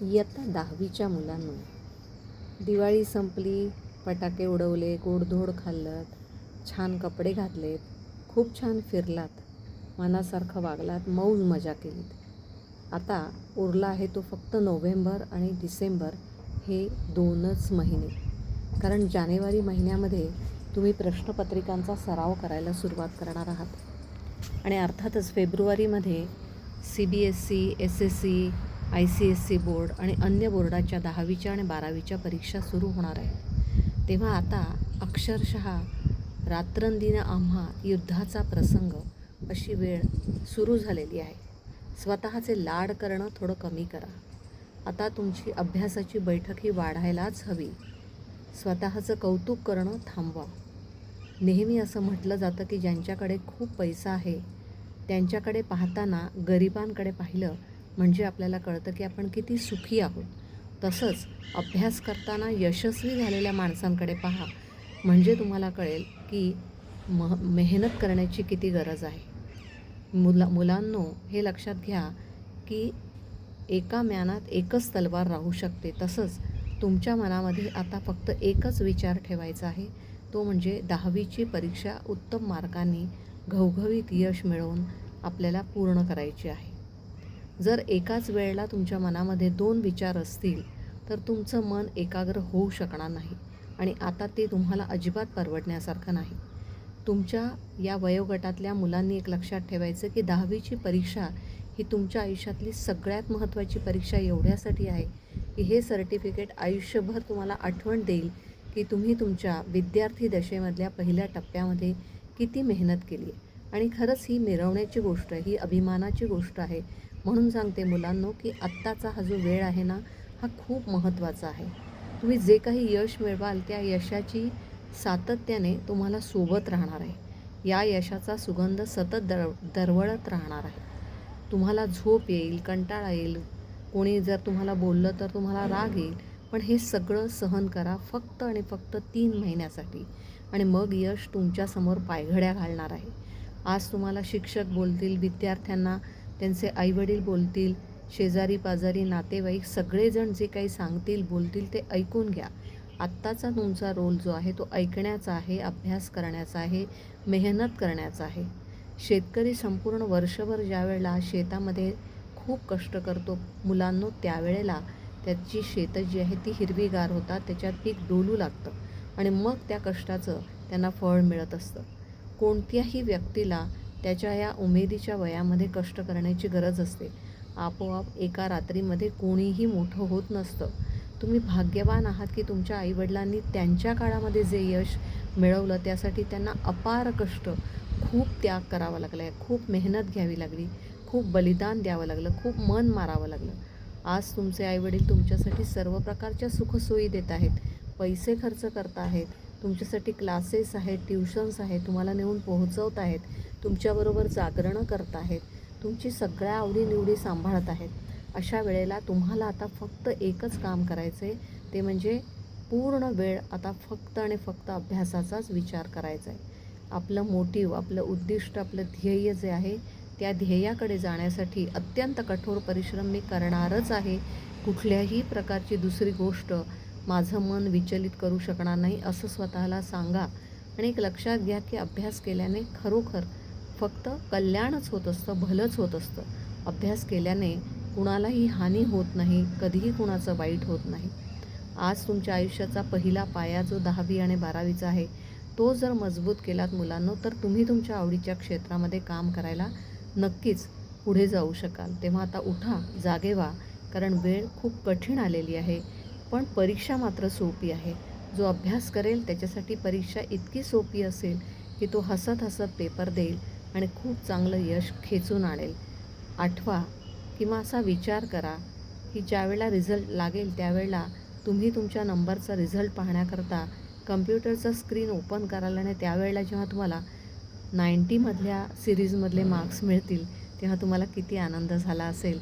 इयत्ता दहावीच्या मुलांना दिवाळी संपली फटाके उडवले गोडधोड खाल्लं छान कपडे घातलेत खूप छान फिरलात मनासारखं वागलात मौज मजा केलीत. आता उरला आहे तो फक्त नोव्हेंबर आणि डिसेंबर हे दोनच महिने. कारण जानेवारी महिन्यामध्ये तुम्ही प्रश्नपत्रिकांचा सराव करायला सुरुवात करणार आहात. आणि अर्थातच फेब्रुवारीमध्ये C B S C S S C I C S C board आणि अन्य बोर्डाच्या दहावीच्या आणि बारावीच्या परीक्षा सुरू होणार आहेत तेव्हा आता अक्षरशः रात्रंदिन आम्हा युद्धाचा प्रसंग अशी वेळ सुरू झालेली आहे. स्वतःचे लाड करणं थोडं कमी करा. आता तुमची अभ्यासाची बैठक ही वाढायलाच हवी. स्वतःचं कौतुक करणं थांबवा. नेहमी असं म्हटलं जातं की ज्यांच्याकडे खूप पैसा आहे त्यांच्याकडे पाहताना गरिबांकडे पाहिलं म्हणजे आपल्याला कळतं की आपण किती सुखी आहोत. तसंच अभ्यास करताना यशस्वी झालेल्या माणसांकडे पहा. म्हणजे तुम्हाला कळेल की म मेहनत करण्याची किती गरज आहे. मुला मुलांनो हे लक्षात घ्या की एका म्यानात एकच तलवार राहू शकते. तसंच तुमच्या मनामध्ये आता फक्त एकच विचार ठेवायचा आहे. तो म्हणजे दहावीची परीक्षा उत्तम मार्कांनी घवघवीत यश मिळवून आपल्याला पूर्ण करायची आहे. जर एकाच वेळेला तुमच्या मनामध्ये दोन विचार असतील तर तुमचं मन एकाग्र होऊ शकणार नाही आणि आता ते तुम्हाला अजिबात परवडण्यासारखं नाही. तुमच्या या वयोगटातल्या मुलांनी एक लक्षात ठेवायचं की दहावीची परीक्षा ही तुमच्या आयुष्यातली सगळ्यात महत्त्वाची परीक्षा एवढ्यासाठी आहे की हे सर्टिफिकेट आयुष्यभर तुम्हाला आठवण देईल की तुम्ही तुमच्या विद्यार्थी दशेमधल्या पहिल्या टप्प्यामध्ये किती मेहनत केली. आहे आणि खरंच ही मिरवण्याची गोष्ट आहे ही अभिमानाची गोष्ट आहे. म्हणून सांगते मुलांनो की आत्ताचा हा जो वेळ आहे ना हा खूप महत्त्वाचा आहे. तुम्ही जे काही यश मिळवाल त्या यशाची सातत्याने तुम्हाला सोबत राहणार आहे. या यशाचा सुगंध सतत दर दरवळत राहणार आहे. तुम्हाला झोप येईल कंटाळा येईल. कोणी जर तुम्हाला बोललं तर तुम्हाला राग येईल. पण हे सगळं सहन करा फक्त आणि फक्त तीन महिन्यासाठी. आणि मग यश तुमच्यासमोर पायघड्या घालणार आहे. आज तुम्हाला शिक्षक बोलतील विद्यार्थ्यांना त्यांचे आईवडील बोलतील शेजारी पाजारी नातेवाईक सगळेजण जे काही सांगतील बोलतील ते ऐकून घ्या. आत्ताचा तुमचा रोल जो आहे तो ऐकण्याचा आहे अभ्यास करण्याचा आहे मेहनत करण्याचा आहे. शेतकरी संपूर्ण वर्षभर ज्या वेळेला शेतामध्ये खूप कष्ट करतो मुलांनो त्यावेळेला त्याची शेतं जी आहे ती हिरवीगार होतात त्याच्यात पीक डोलू लागतं आणि मग त्या कष्टाचं त्यांना फळ मिळत असतं. कोणत्याही व्यक्तीला त्याच्या या उमेदीच्या वयामध्ये कष्ट करण्याची गरज असते. आपोआप एका रात्रीमध्ये कोणीही मोठं होत नसतं. तुम्ही भाग्यवान आहात की तुमच्या आईवडिलांनी त्यांच्या काळामध्ये जे यश मिळवलं त्यासाठी त्यांना अपार कष्ट खूप त्याग करावा लागला आहे खूप मेहनत घ्यावी लागली. खूप बलिदान द्यावं लागलं. खूप मन मारावं लागलं. आज तुमचे आईवडील तुमच्यासाठी सर्व प्रकारच्या सुखसोयी देत आहेत. पैसे खर्च करत आहेत. तुमच्यासाठी क्लासेस आहेत ट्युशन्स आहेत तुम्हाला नेऊन पोहोचवत आहेत तुमच्याबरोबर जागरणं करत आहेत तुमची सगळ्या आवडीनिवडी सांभाळत आहेत. अशा वेळेला तुम्हाला आता फक्त एकच काम करायचं आहे ते म्हणजे पूर्ण वेळ आता फक्त आणि फक्त अभ्यासाचाच विचार करायचा आहे आपलं मोटिव आपलं उद्दिष्ट आपलं ध्येय जे आहे त्या ध्येयाकडे जाण्यासाठी अत्यंत कठोर परिश्रम मी करणारच आहे. कुठल्याही प्रकारची दुसरी गोष्ट माझं मन विचलित करू शकणार नाही असं स्वतःला सांगा. आणि एक लक्षात घ्या की अभ्यास केल्याने खरोखर फक्त कल्याणच होत असतं भलंच होत असतं. अभ्यास केल्याने कुणालाही हानी होत नाही कधीही कुणाचं वाईट होत नाही. आज तुमच्या आयुष्याचा पहिला पाया जो दहावी आणि बारावीचा आहे तो जर मजबूत केलात मुलांनो तर तुम्ही तुमच्या आवडीच्या क्षेत्रामध्ये काम करायला नक्कीच पुढे जाऊ शकाल. तेव्हा आता उठा जागे व्हा कारण वेळ खूप कठीण आलेली आहे. पण परीक्षा मात्र सोपी आहे. जो अभ्यास करेल त्याच्यासाठी परीक्षा इतकी सोपी असेल की तो हसत हसत पेपर देईल आणि खूप चांगलं यश खेचून आणेल. आठवा किंवा असा विचार करा की ज्यावेळेला रिझल्ट लागेल त्यावेळेला तुम्ही तुमच्या नंबरचा रिझल्ट पाहण्याकरता कम्प्युटरचा स्क्रीन ओपन कराल आणि त्यावेळेला जेव्हा तुम्हाला नाईंटीमधल्या सिरीजमधले मार्क्स मिळतील तेव्हा तुम्हाला किती आनंद झाला असेल.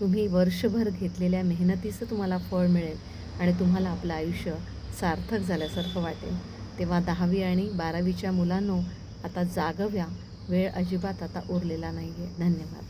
तुम्ही वर्षभर घेतलेल्या मेहनतीचं तुम्हाला फळ मिळेल. आणि तुम्हाला आपलं आयुष्य सार्थक झाल्यासारखं वाटेल. तेव्हा दहावी आणि बारावीच्या मुलांनो आता जागव्या वेळ अजिबात आता उरलेला नाही आहे धन्यवाद.